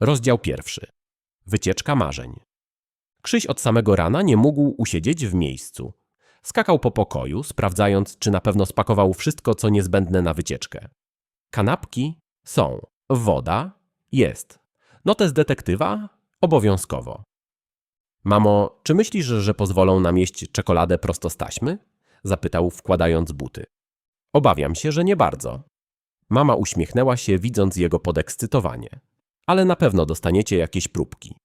Rozdział pierwszy. Wycieczka marzeń. Krzyś od samego rana nie mógł usiedzieć w miejscu. Skakał po pokoju, sprawdzając, czy na pewno spakował wszystko, co niezbędne na wycieczkę. Kanapki są. Woda jest. Notes detektywa obowiązkowo. Mamo, czy myślisz, że pozwolą nam jeść czekoladę prosto z taśmy? Zapytał, wkładając buty. Obawiam się, że nie bardzo. Mama uśmiechnęła się, widząc jego podekscytowanie. Ale na pewno dostaniecie jakieś próbki.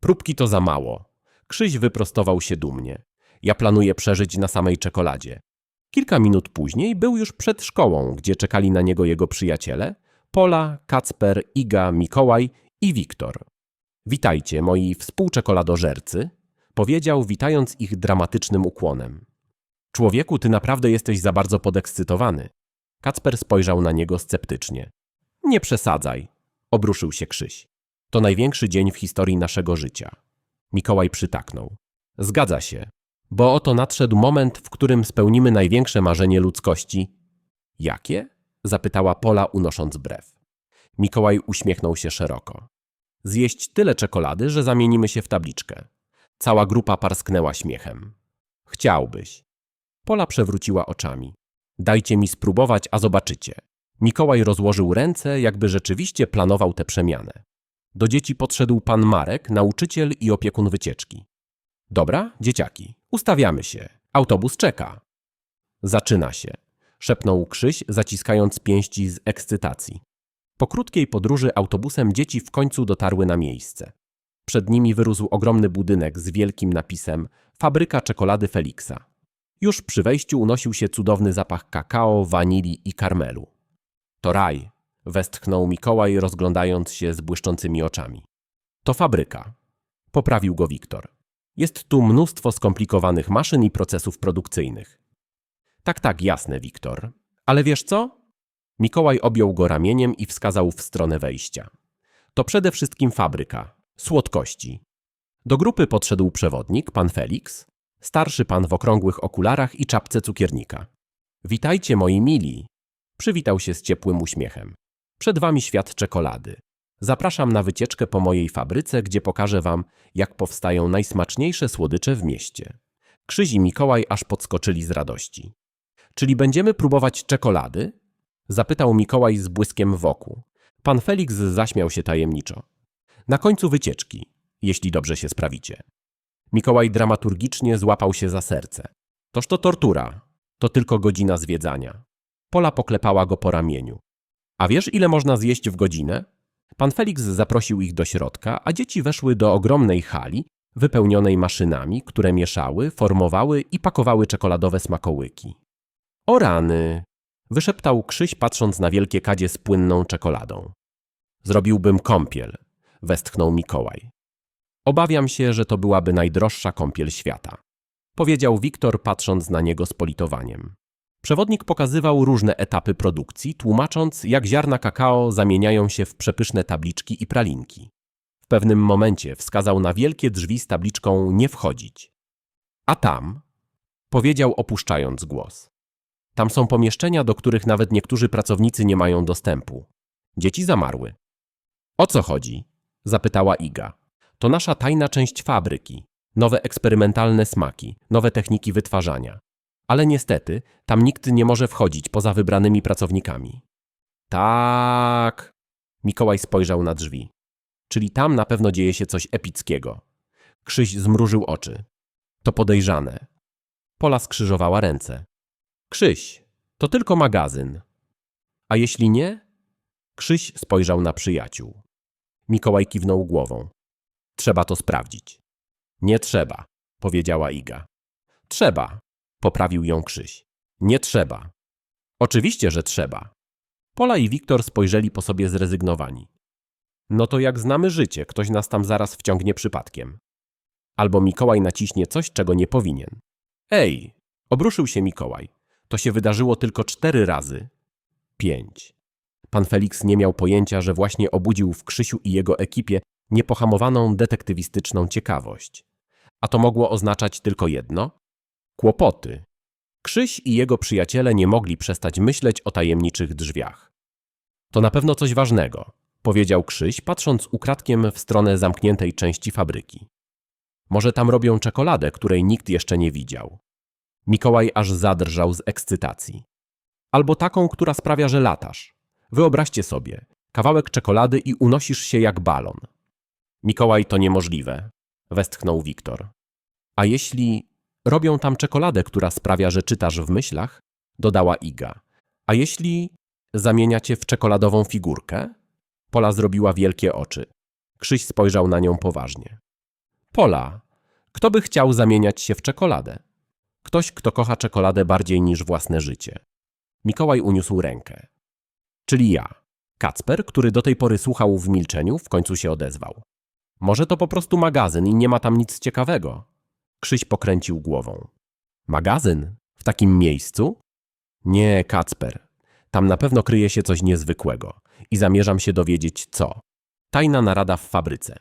Próbki to za mało. Krzyś wyprostował się dumnie. Ja planuję przeżyć na samej czekoladzie. Kilka minut później był już przed szkołą, gdzie czekali na niego jego przyjaciele Pola, Kacper, Iga, Mikołaj i Wiktor. Witajcie, moi współczekoladożercy, powiedział, witając ich dramatycznym ukłonem. Człowieku, ty naprawdę jesteś za bardzo podekscytowany. Kacper spojrzał na niego sceptycznie. Nie przesadzaj, obruszył się Krzyś. To największy dzień w historii naszego życia. Mikołaj przytaknął. Zgadza się, bo oto nadszedł moment, w którym spełnimy największe marzenie ludzkości. Jakie? zapytała Pola, unosząc brew. Mikołaj uśmiechnął się szeroko. Zjeść tyle czekolady, że zamienimy się w tabliczkę. Cała grupa parsknęła śmiechem. Chciałbyś. Pola przewróciła oczami. Dajcie mi spróbować, a zobaczycie. Mikołaj rozłożył ręce, jakby rzeczywiście planował tę przemianę. Do dzieci podszedł pan Marek, nauczyciel i opiekun wycieczki. Dobra, dzieciaki, ustawiamy się. Autobus czeka. Zaczyna się, szepnął Krzyś, zaciskając pięści z ekscytacji. Po krótkiej podróży autobusem dzieci w końcu dotarły na miejsce. Przed nimi wyrósł ogromny budynek z wielkim napisem Fabryka czekolady Feliksa. Już przy wejściu unosił się cudowny zapach kakao, wanilii i karmelu. To raj, westchnął Mikołaj, rozglądając się z błyszczącymi oczami. To fabryka, poprawił go Wiktor. Jest tu mnóstwo skomplikowanych maszyn i procesów produkcyjnych. Tak, tak, jasne, Wiktor. Ale wiesz co? Mikołaj objął go ramieniem i wskazał w stronę wejścia. To przede wszystkim fabryka, słodkości. Do grupy podszedł przewodnik, pan Felix, starszy pan w okrągłych okularach i czapce cukiernika. Witajcie, moi mili, przywitał się z ciepłym uśmiechem. Przed wami świat czekolady. Zapraszam na wycieczkę po mojej fabryce, gdzie pokażę wam, jak powstają najsmaczniejsze słodycze w mieście. Krzyś i Mikołaj aż podskoczyli z radości. Czyli będziemy próbować czekolady? Zapytał Mikołaj z błyskiem wokół. Pan Felix zaśmiał się tajemniczo. Na końcu wycieczki, jeśli dobrze się sprawicie. Mikołaj dramaturgicznie złapał się za serce. Toż to tortura. To tylko godzina zwiedzania. Pola poklepała go po ramieniu. A wiesz, ile można zjeść w godzinę? Pan Felix zaprosił ich do środka, a dzieci weszły do ogromnej hali, wypełnionej maszynami, które mieszały, formowały i pakowały czekoladowe smakołyki. O rany! wyszeptał Krzyś, patrząc na wielkie kadzie z płynną czekoladą. Zrobiłbym kąpiel, westchnął Mikołaj. Obawiam się, że to byłaby najdroższa kąpiel świata, powiedział Wiktor, patrząc na niego z politowaniem. Przewodnik pokazywał różne etapy produkcji, tłumacząc, jak ziarna kakao zamieniają się w przepyszne tabliczki i pralinki. W pewnym momencie wskazał na wielkie drzwi z tabliczką nie wchodzić. A tam, powiedział opuszczając głos. Tam są pomieszczenia, do których nawet niektórzy pracownicy nie mają dostępu. Dzieci zamarły. O co chodzi? zapytała Iga. To nasza tajna część fabryki. Nowe eksperymentalne smaki, nowe techniki wytwarzania. Ale niestety, tam nikt nie może wchodzić poza wybranymi pracownikami. Tak. Mikołaj spojrzał na drzwi. Czyli tam na pewno dzieje się coś epickiego. Krzyś zmrużył oczy. To podejrzane. Pola skrzyżowała ręce. Krzyś, to tylko magazyn. A jeśli nie? Krzyś spojrzał na przyjaciół. Mikołaj kiwnął głową. Trzeba to sprawdzić. Nie trzeba, powiedziała Iga. Trzeba, poprawił ją Krzyś. Nie trzeba. Oczywiście, że trzeba. Pola i Wiktor spojrzeli po sobie zrezygnowani. No to jak znamy życie, ktoś nas tam zaraz wciągnie przypadkiem. Albo Mikołaj naciśnie coś, czego nie powinien. Ej, obruszył się Mikołaj. To się wydarzyło tylko cztery razy. Pięć. Pan Felix nie miał pojęcia, że właśnie obudził w Krzysiu i jego ekipie niepohamowaną detektywistyczną ciekawość. A to mogło oznaczać tylko jedno kłopoty. Krzyś i jego przyjaciele nie mogli przestać myśleć o tajemniczych drzwiach. To na pewno coś ważnego, powiedział Krzyś, patrząc ukradkiem w stronę zamkniętej części fabryki. Może tam robią czekoladę, której nikt jeszcze nie widział. Mikołaj aż zadrżał z ekscytacji. Albo taką, która sprawia, że latasz. Wyobraźcie sobie, kawałek czekolady i unosisz się jak balon. Mikołaj, to niemożliwe, westchnął Wiktor. A jeśli robią tam czekoladę, która sprawia, że czytasz w myślach? Dodała Iga. A jeśli zamienia cię w czekoladową figurkę? Pola zrobiła wielkie oczy. Krzyś spojrzał na nią poważnie. Pola, kto by chciał zamieniać się w czekoladę? Ktoś, kto kocha czekoladę bardziej niż własne życie. Mikołaj uniósł rękę. Czyli ja. Kacper, który do tej pory słuchał w milczeniu, w końcu się odezwał. Może to po prostu magazyn i nie ma tam nic ciekawego. Krzyś pokręcił głową. Magazyn? W takim miejscu? Nie, Kacper. Tam na pewno kryje się coś niezwykłego i zamierzam się dowiedzieć co. Tajna narada w fabryce.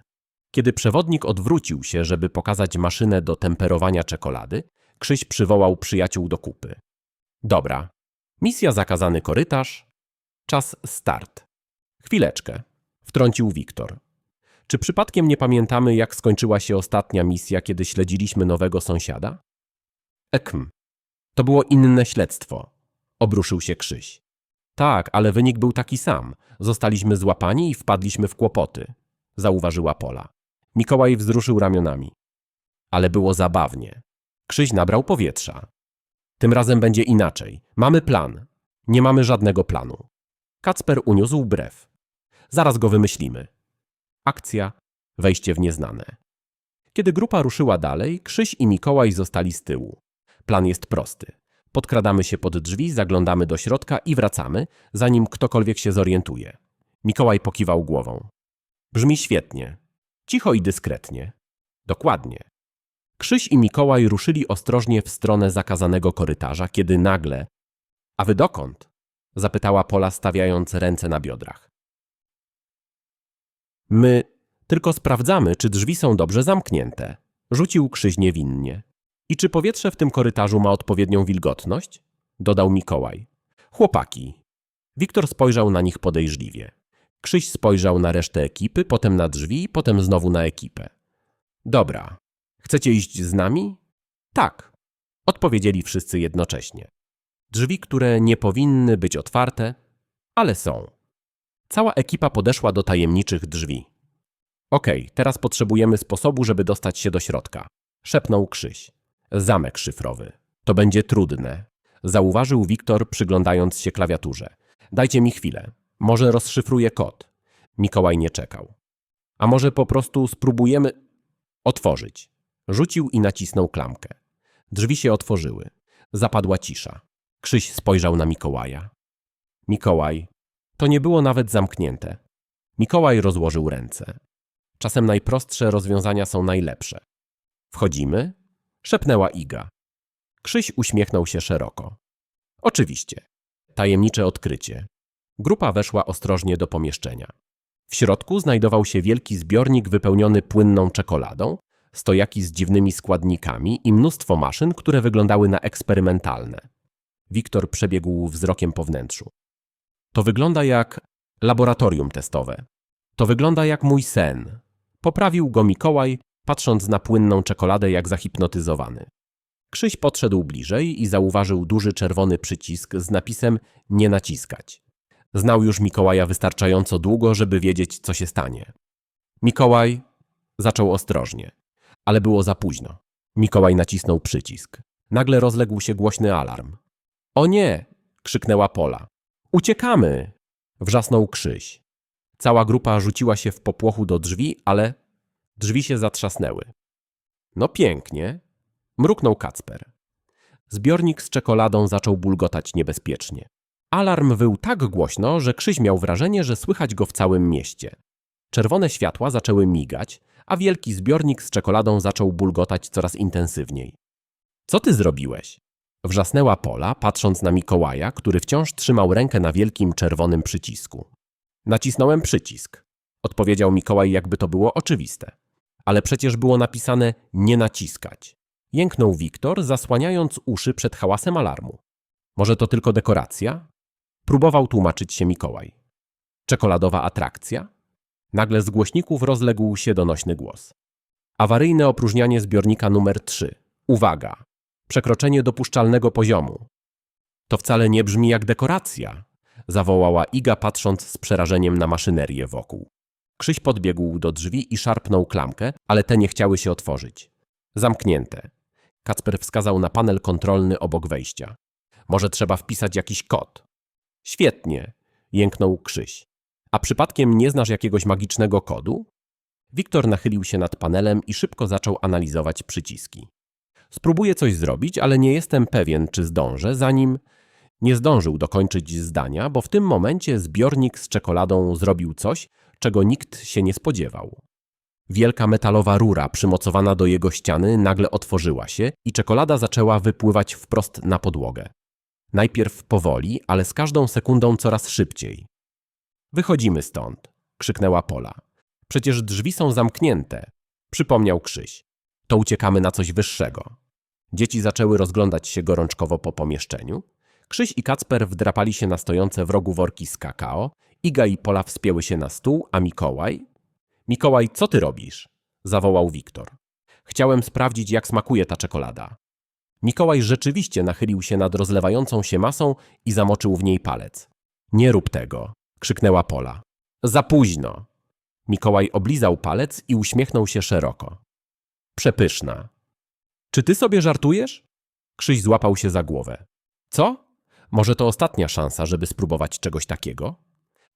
Kiedy przewodnik odwrócił się, żeby pokazać maszynę do temperowania czekolady, Krzyś przywołał przyjaciół do kupy. Dobra. Misja zakazany korytarz. Czas start. Chwileczkę. Wtrącił Wiktor. Czy przypadkiem nie pamiętamy, jak skończyła się ostatnia misja, kiedy śledziliśmy nowego sąsiada? Ekm. To było inne śledztwo. Obruszył się Krzyś. Tak, ale wynik był taki sam. Zostaliśmy złapani i wpadliśmy w kłopoty. Zauważyła Pola. Mikołaj wzruszył ramionami. Ale było zabawnie. Krzyś nabrał powietrza. Tym razem będzie inaczej. Mamy plan. Nie mamy żadnego planu. Kacper uniósł brew. Zaraz go wymyślimy. Akcja, wejście w nieznane. Kiedy grupa ruszyła dalej, Krzyś i Mikołaj zostali z tyłu. Plan jest prosty. Podkradamy się pod drzwi, zaglądamy do środka i wracamy, zanim ktokolwiek się zorientuje. Mikołaj pokiwał głową. Brzmi świetnie. Cicho i dyskretnie. Dokładnie. Krzyś i Mikołaj ruszyli ostrożnie w stronę zakazanego korytarza, kiedy nagle... A wy dokąd? Zapytała Pola, stawiając ręce na biodrach. My tylko sprawdzamy, czy drzwi są dobrze zamknięte. Rzucił Krzyś niewinnie. I czy powietrze w tym korytarzu ma odpowiednią wilgotność? Dodał Mikołaj. Chłopaki. Wiktor spojrzał na nich podejrzliwie. Krzyś spojrzał na resztę ekipy, potem na drzwi, potem znowu na ekipę. Dobra. Chcecie iść z nami? Tak. Odpowiedzieli wszyscy jednocześnie. Drzwi, które nie powinny być otwarte, ale są. Cała ekipa podeszła do tajemniczych drzwi. Okej, teraz potrzebujemy sposobu, żeby dostać się do środka. Szepnął Krzyś. Zamek szyfrowy. To będzie trudne. Zauważył Wiktor, przyglądając się klawiaturze. Dajcie mi chwilę. Może rozszyfruję kod. Mikołaj nie czekał. A może po prostu spróbujemy otworzyć. Rzucił i nacisnął klamkę. Drzwi się otworzyły. Zapadła cisza. Krzyś spojrzał na Mikołaja. Mikołaj, to nie było nawet zamknięte. Mikołaj rozłożył ręce. Czasem najprostsze rozwiązania są najlepsze. Wchodzimy? Szepnęła Iga. Krzyś uśmiechnął się szeroko. Oczywiście. Tajemnicze odkrycie. Grupa weszła ostrożnie do pomieszczenia. W środku znajdował się wielki zbiornik wypełniony płynną czekoladą, stojaki z dziwnymi składnikami i mnóstwo maszyn, które wyglądały na eksperymentalne. Wiktor przebiegł wzrokiem po wnętrzu. To wygląda jak laboratorium testowe. To wygląda jak mój sen. Poprawił go Mikołaj, patrząc na płynną czekoladę jak zahipnotyzowany. Krzyś podszedł bliżej i zauważył duży czerwony przycisk z napisem nie naciskać. Znał już Mikołaja wystarczająco długo, żeby wiedzieć, co się stanie. Mikołaj zaczął ostrożnie, ale było za późno. Mikołaj nacisnął przycisk. Nagle rozległ się głośny alarm. O nie! krzyknęła Pola. Uciekamy! wrzasnął Krzyś. Cała grupa rzuciła się w popłochu do drzwi, ale drzwi się zatrzasnęły. No pięknie, mruknął Kacper. Zbiornik z czekoladą zaczął bulgotać niebezpiecznie. Alarm wył tak głośno, że Krzyś miał wrażenie, że słychać go w całym mieście. Czerwone światła zaczęły migać, a wielki zbiornik z czekoladą zaczął bulgotać coraz intensywniej. Co ty zrobiłeś? Wrzasnęła Pola, patrząc na Mikołaja, który wciąż trzymał rękę na wielkim czerwonym przycisku. Nacisnąłem przycisk. Odpowiedział Mikołaj, jakby to było oczywiste. Ale przecież było napisane nie naciskać. Jęknął Wiktor, zasłaniając uszy przed hałasem alarmu. Może to tylko dekoracja? Próbował tłumaczyć się Mikołaj. Czekoladowa atrakcja? Nagle z głośników rozległ się donośny głos. Awaryjne opróżnianie zbiornika numer 3. Uwaga! Przekroczenie dopuszczalnego poziomu. To wcale nie brzmi jak dekoracja, zawołała Iga patrząc z przerażeniem na maszynerię wokół. Krzyś podbiegł do drzwi i szarpnął klamkę, ale te nie chciały się otworzyć. Zamknięte. Kacper wskazał na panel kontrolny obok wejścia. Może trzeba wpisać jakiś kod. Świetnie, jęknął Krzyś. A przypadkiem nie znasz jakiegoś magicznego kodu? Wiktor nachylił się nad panelem i szybko zaczął analizować przyciski. Spróbuję coś zrobić, ale nie jestem pewien, czy zdążę, zanim... Nie zdążył dokończyć zdania, bo w tym momencie zbiornik z czekoladą zrobił coś, czego nikt się nie spodziewał. Wielka metalowa rura przymocowana do jego ściany nagle otworzyła się i czekolada zaczęła wypływać wprost na podłogę. Najpierw powoli, ale z każdą sekundą coraz szybciej. Wychodzimy stąd, krzyknęła Pola. Przecież drzwi są zamknięte, przypomniał Krzyś. To uciekamy na coś wyższego. Dzieci zaczęły rozglądać się gorączkowo po pomieszczeniu. Krzyś i Kacper wdrapali się na stojące w rogu worki z kakao. Iga i Pola wspięły się na stół, a Mikołaj... Mikołaj, co ty robisz? zawołał Wiktor. Chciałem sprawdzić, jak smakuje ta czekolada. Mikołaj rzeczywiście nachylił się nad rozlewającą się masą i zamoczył w niej palec. Nie rób tego, krzyknęła Pola. Za późno. Mikołaj oblizał palec i uśmiechnął się szeroko. Przepyszna. Czy ty sobie żartujesz? Krzyś złapał się za głowę. Co? Może to ostatnia szansa, żeby spróbować czegoś takiego?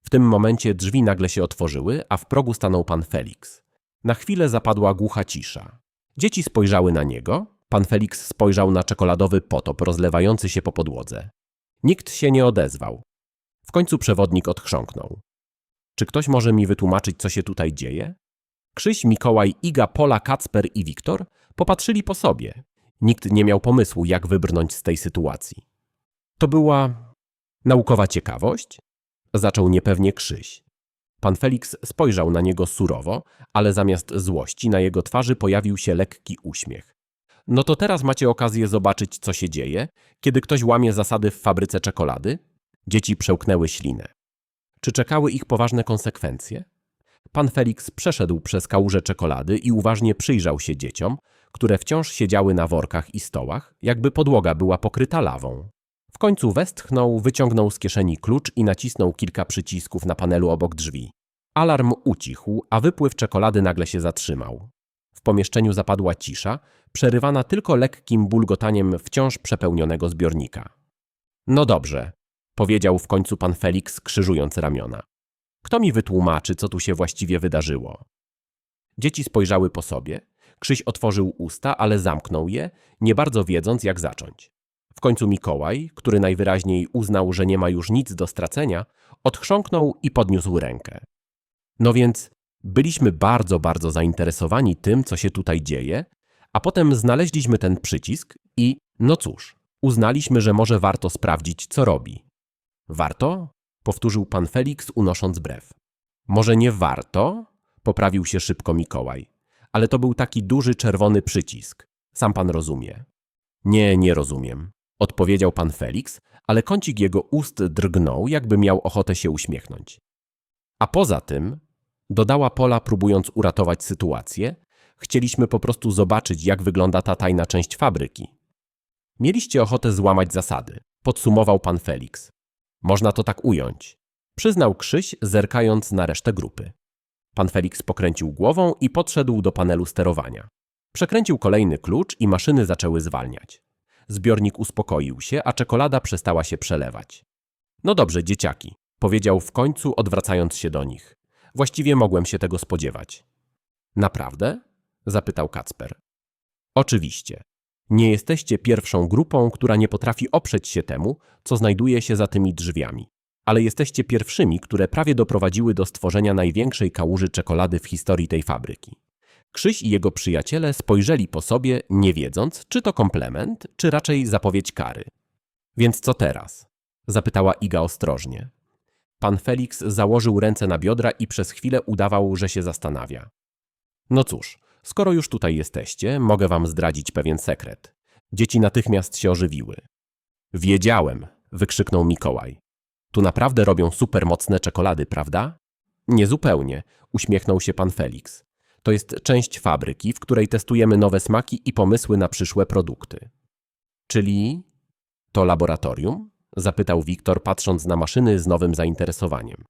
W tym momencie drzwi nagle się otworzyły, a w progu stanął pan Felix. Na chwilę zapadła głucha cisza. Dzieci spojrzały na niego, pan Felix spojrzał na czekoladowy potop rozlewający się po podłodze. Nikt się nie odezwał. W końcu przewodnik odchrząknął. Czy ktoś może mi wytłumaczyć, co się tutaj dzieje? Krzyś, Mikołaj, Iga, Pola, Kacper i Wiktor popatrzyli po sobie. Nikt nie miał pomysłu, jak wybrnąć z tej sytuacji. To była naukowa ciekawość? Zaczął niepewnie Krzyś. Pan Felix spojrzał na niego surowo, ale zamiast złości na jego twarzy pojawił się lekki uśmiech. No to teraz macie okazję zobaczyć, co się dzieje, kiedy ktoś łamie zasady w fabryce czekolady? Dzieci przełknęły ślinę. Czy czekały ich poważne konsekwencje? Pan Felix przeszedł przez kałużę czekolady i uważnie przyjrzał się dzieciom, które wciąż siedziały na workach i stołach, jakby podłoga była pokryta lawą. W końcu westchnął, wyciągnął z kieszeni klucz i nacisnął kilka przycisków na panelu obok drzwi. Alarm ucichł, a wypływ czekolady nagle się zatrzymał. W pomieszczeniu zapadła cisza, przerywana tylko lekkim bulgotaniem wciąż przepełnionego zbiornika. No dobrze, powiedział w końcu pan Felix, krzyżując ramiona. Kto mi wytłumaczy, co tu się właściwie wydarzyło? Dzieci spojrzały po sobie. Krzyś otworzył usta, ale zamknął je, nie bardzo wiedząc, jak zacząć. W końcu Mikołaj, który najwyraźniej uznał, że nie ma już nic do stracenia, odchrząknął i podniósł rękę. No więc byliśmy bardzo, bardzo zainteresowani tym, co się tutaj dzieje, a potem znaleźliśmy ten przycisk i, no cóż, uznaliśmy, że może warto sprawdzić, co robi. Warto? Powtórzył pan Felix, unosząc brew. Może nie warto? poprawił się szybko Mikołaj. Ale to był taki duży czerwony przycisk. Sam pan rozumie. Nie, nie rozumiem, odpowiedział pan Felix, ale kącik jego ust drgnął, jakby miał ochotę się uśmiechnąć. A poza tym, dodała Pola, próbując uratować sytuację, chcieliśmy po prostu zobaczyć, jak wygląda ta tajna część fabryki. Mieliście ochotę złamać zasady, podsumował pan Felix. Można to tak ująć. Przyznał Krzyś, zerkając na resztę grupy. Pan Felix pokręcił głową i podszedł do panelu sterowania. Przekręcił kolejny klucz i maszyny zaczęły zwalniać. Zbiornik uspokoił się, a czekolada przestała się przelewać. No dobrze, dzieciaki, powiedział w końcu, odwracając się do nich. Właściwie mogłem się tego spodziewać. Naprawdę? zapytał Kacper. Oczywiście. Nie jesteście pierwszą grupą, która nie potrafi oprzeć się temu, co znajduje się za tymi drzwiami. Ale jesteście pierwszymi, które prawie doprowadziły do stworzenia największej kałuży czekolady w historii tej fabryki. Krzyś i jego przyjaciele spojrzeli po sobie, nie wiedząc, czy to komplement, czy raczej zapowiedź kary. Więc co teraz? zapytała Iga ostrożnie. Pan Felix założył ręce na biodra i przez chwilę udawał, że się zastanawia. No cóż, skoro już tutaj jesteście, mogę wam zdradzić pewien sekret. Dzieci natychmiast się ożywiły. Wiedziałem, wykrzyknął Mikołaj. Tu naprawdę robią supermocne czekolady, prawda? Niezupełnie, uśmiechnął się pan Felix. To jest część fabryki, w której testujemy nowe smaki i pomysły na przyszłe produkty. Czyli to laboratorium? Zapytał Wiktor, patrząc na maszyny z nowym zainteresowaniem.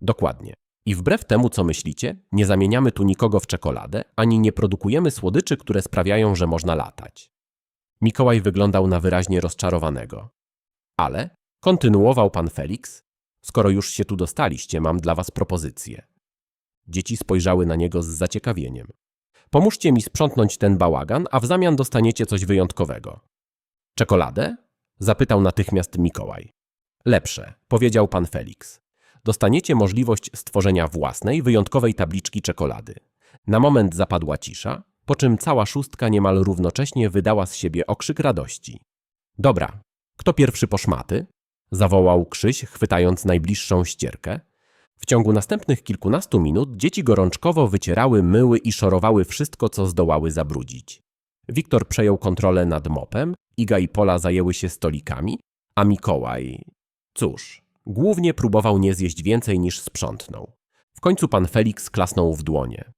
Dokładnie. I wbrew temu, co myślicie, nie zamieniamy tu nikogo w czekoladę, ani nie produkujemy słodyczy, które sprawiają, że można latać. Mikołaj wyglądał na wyraźnie rozczarowanego. Ale, kontynuował pan Felix, skoro już się tu dostaliście, mam dla was propozycję. Dzieci spojrzały na niego z zaciekawieniem. Pomóżcie mi sprzątnąć ten bałagan, a w zamian dostaniecie coś wyjątkowego. Czekoladę? Zapytał natychmiast Mikołaj. Lepsze, powiedział pan Felix. Dostaniecie możliwość stworzenia własnej, wyjątkowej tabliczki czekolady. Na moment zapadła cisza, po czym cała szóstka niemal równocześnie wydała z siebie okrzyk radości. Dobra, kto pierwszy po szmaty? zawołał Krzyś, chwytając najbliższą ścierkę. W ciągu następnych kilkunastu minut dzieci gorączkowo wycierały, myły i szorowały wszystko, co zdołały zabrudzić. Wiktor przejął kontrolę nad mopem, Iga i Pola zajęły się stolikami, a Mikołaj... Cóż, głównie próbował nie zjeść więcej niż sprzątnął. W końcu pan Felix klasnął w dłonie.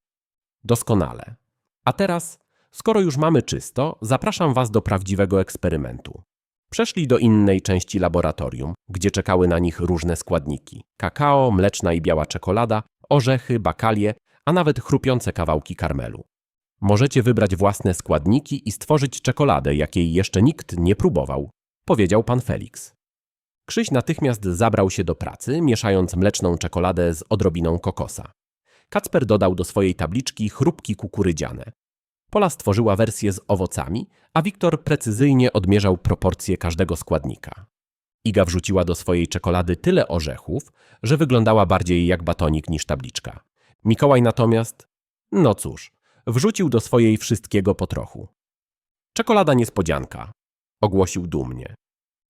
Doskonale. A teraz, skoro już mamy czysto, zapraszam was do prawdziwego eksperymentu. Przeszli do innej części laboratorium, gdzie czekały na nich różne składniki: kakao, mleczna i biała czekolada, orzechy, bakalie, a nawet chrupiące kawałki karmelu. Możecie wybrać własne składniki i stworzyć czekoladę, jakiej jeszcze nikt nie próbował, powiedział pan Felix. Krzyś natychmiast zabrał się do pracy, mieszając mleczną czekoladę z odrobiną kokosa. Kacper dodał do swojej tabliczki chrupki kukurydziane. Pola stworzyła wersję z owocami, a Wiktor precyzyjnie odmierzał proporcje każdego składnika. Iga wrzuciła do swojej czekolady tyle orzechów, że wyglądała bardziej jak batonik niż tabliczka. Mikołaj natomiast, no cóż, wrzucił do swojej wszystkiego po trochu. Czekolada niespodzianka, ogłosił dumnie.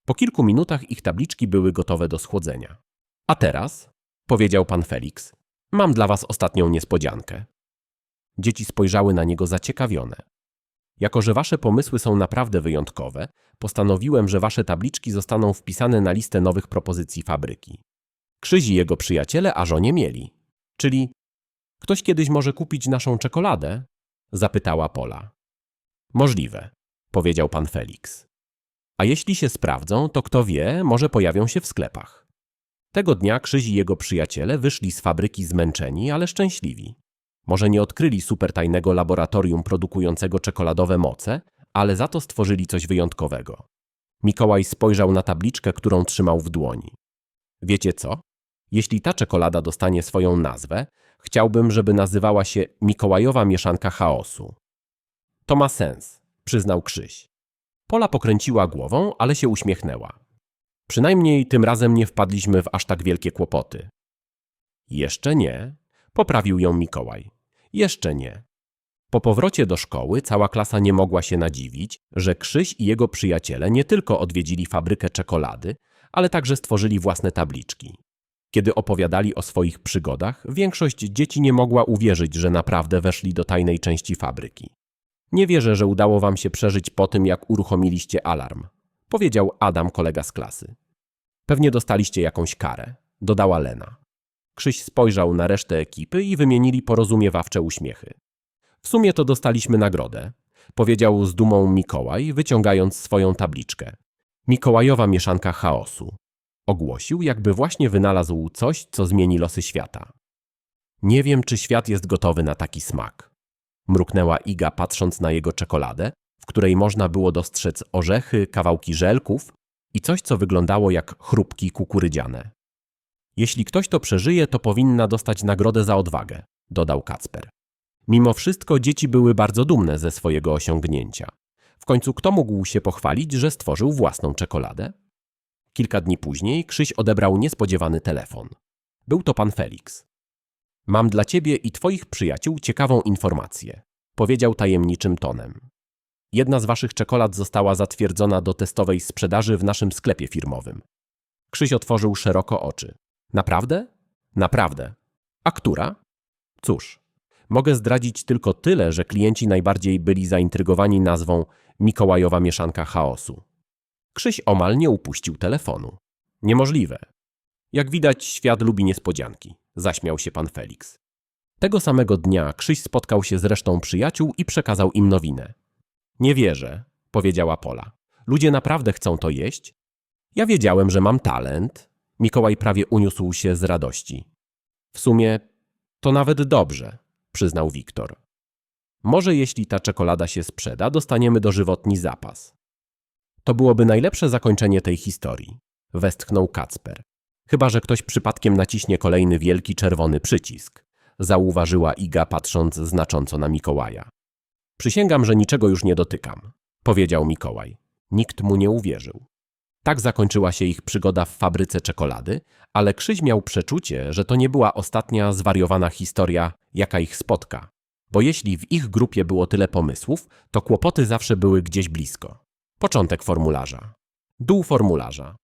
Po kilku minutach ich tabliczki były gotowe do schłodzenia. A teraz, powiedział pan Felix, mam dla was ostatnią niespodziankę. Dzieci spojrzały na niego zaciekawione. Jako, że wasze pomysły są naprawdę wyjątkowe, postanowiłem, że wasze tabliczki zostaną wpisane na listę nowych propozycji fabryki. Krzyzi jego przyjaciele aż o nie mieli. Czyli ktoś kiedyś może kupić naszą czekoladę? Zapytała Pola. Możliwe, powiedział pan Felix. A jeśli się sprawdzą, to kto wie, może pojawią się w sklepach. Tego dnia Krzyzi i jego przyjaciele wyszli z fabryki zmęczeni, ale szczęśliwi. Może nie odkryli supertajnego laboratorium produkującego czekoladowe moce, ale za to stworzyli coś wyjątkowego. Mikołaj spojrzał na tabliczkę, którą trzymał w dłoni. Wiecie co? Jeśli ta czekolada dostanie swoją nazwę, chciałbym, żeby nazywała się Mikołajowa mieszanka chaosu. To ma sens, przyznał Krzyś. Pola pokręciła głową, ale się uśmiechnęła. Przynajmniej tym razem nie wpadliśmy w aż tak wielkie kłopoty. Jeszcze nie, poprawił ją Mikołaj. Jeszcze nie. Po powrocie do szkoły cała klasa nie mogła się nadziwić, że Krzyś i jego przyjaciele nie tylko odwiedzili fabrykę czekolady, ale także stworzyli własne tabliczki. Kiedy opowiadali o swoich przygodach, większość dzieci nie mogła uwierzyć, że naprawdę weszli do tajnej części fabryki. Nie wierzę, że udało wam się przeżyć po tym, jak uruchomiliście alarm, powiedział Adam, kolega z klasy. Pewnie dostaliście jakąś karę, dodała Lena. Krzyś spojrzał na resztę ekipy i wymienili porozumiewawcze uśmiechy. W sumie to dostaliśmy nagrodę, powiedział z dumą Mikołaj, wyciągając swoją tabliczkę. Mikołajowa mieszanka chaosu. Ogłosił, jakby właśnie wynalazł coś, co zmieni losy świata. Nie wiem, czy świat jest gotowy na taki smak. Mruknęła Iga, patrząc na jego czekoladę, w której można było dostrzec orzechy, kawałki żelków i coś, co wyglądało jak chrupki kukurydziane. Jeśli ktoś to przeżyje, to powinna dostać nagrodę za odwagę, dodał Kacper. Mimo wszystko dzieci były bardzo dumne ze swojego osiągnięcia. W końcu kto mógł się pochwalić, że stworzył własną czekoladę? Kilka dni później Krzyś odebrał niespodziewany telefon. Był to pan Felix. Mam dla ciebie i twoich przyjaciół ciekawą informację, powiedział tajemniczym tonem. Jedna z waszych czekolad została zatwierdzona do testowej sprzedaży w naszym sklepie firmowym. Krzyś otworzył szeroko oczy. Naprawdę? Naprawdę. A która? Cóż, mogę zdradzić tylko tyle, że klienci najbardziej byli zaintrygowani nazwą Mikołajowa mieszanka chaosu. Krzyś omal nie upuścił telefonu. Niemożliwe. Jak widać, świat lubi niespodzianki. Zaśmiał się pan Felix. Tego samego dnia Krzyś spotkał się z resztą przyjaciół i przekazał im nowinę. Nie wierzę, powiedziała Pola. Ludzie naprawdę chcą to jeść? Ja wiedziałem, że mam talent. Mikołaj prawie uniósł się z radości. W sumie to nawet dobrze, przyznał Wiktor. Może jeśli ta czekolada się sprzeda, dostaniemy dożywotni zapas. To byłoby najlepsze zakończenie tej historii, westchnął Kacper. Chyba, że ktoś przypadkiem naciśnie kolejny wielki czerwony przycisk, zauważyła Iga patrząc znacząco na Mikołaja. Przysięgam, że niczego już nie dotykam, powiedział Mikołaj. Nikt mu nie uwierzył. Tak zakończyła się ich przygoda w fabryce czekolady, ale Krzyś miał przeczucie, że to nie była ostatnia zwariowana historia, jaka ich spotka. Bo jeśli w ich grupie było tyle pomysłów, to kłopoty zawsze były gdzieś blisko. Początek formularza. Dół formularza.